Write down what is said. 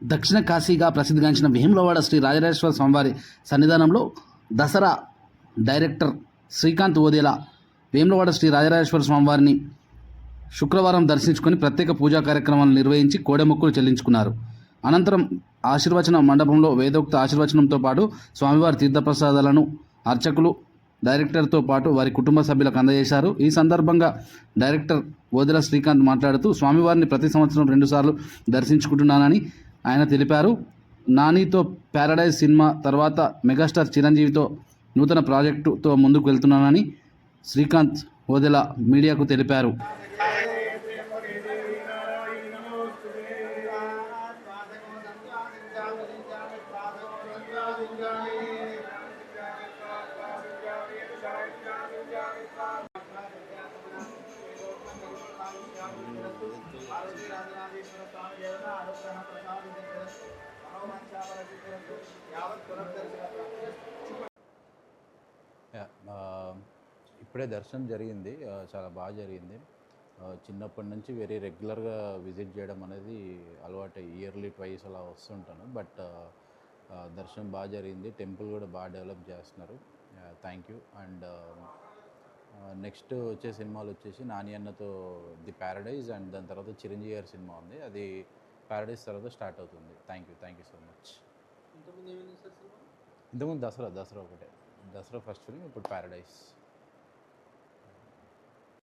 దక్షిణ కాశీగా ప్రసిద్ధిగాంచిన వేములవాడ శ్రీ రాజరాజేశ్వర స్వామివారి సన్నిధానంలో దసరా డైరెక్టర్ శ్రీకాంత్ ఓదేలా వేములవాడ శ్రీ రాజరాజేశ్వర స్వామివారిని శుక్రవారం దర్శించుకొని ప్రత్యేక పూజా కార్యక్రమాలు నిర్వహించి కోడెమొక్కులు చెల్లించుకున్నారు. అనంతరం ఆశీర్వచన మండపంలో వేదోక్త ఆశీర్వచనంతో పాటు స్వామివారి తీర్థప్రసాదాలను అర్చకులు డైరెక్టర్తో పాటు వారి కుటుంబ సభ్యులకు అందజేశారు. ఈ సందర్భంగా డైరెక్టర్ ఓదెల శ్రీకాంత్ మాట్లాడుతూ స్వామివారిని ప్రతి సంవత్సరం రెండుసార్లు దర్శించుకుంటున్నానని ఆయన తెలిపారు నానితో ప్యారడైజ్ సినిమా తర్వాత మెగాస్టార్ చిరంజీవితో నూతన ప్రాజెక్టుతో ముందుకు వెళ్తున్నానని శ్రీకాంత్ ఓదెల మీడియాకు తెలిపారు ఇప్పుడే దర్శనం జరిగింది. చాలా బాగా జరిగింది. చిన్నప్పటి నుంచి వెరీ రెగ్యులర్గా విజిట్ చేయడం అనేది అలవాటు ఇయర్లీ ట్వైస్ అలా వస్తుంటాను. బట్ దర్శనం బాగా జరిగింది. టెంపుల్ కూడా బాగా డెవలప్ చేస్తున్నారు. థ్యాంక్ యూ అండ్ నెక్స్ట్ వచ్చే సినిమాలు వచ్చేసి నాని అన్నతో ది ప్యారడైజ్ అండ్ దాని తర్వాత చిరంజీవి గారి సినిమా ఉంది. అది ప్యారడైజ్ తర్వాత స్టార్ట్ అవుతుంది. Thank you thank you so much ఇంతకుముందు దసరా దసరా ఒకటే. దసరా ఫస్ట్ ఫిల్మ్ ఇప్పుడు ప్యారడైజ్.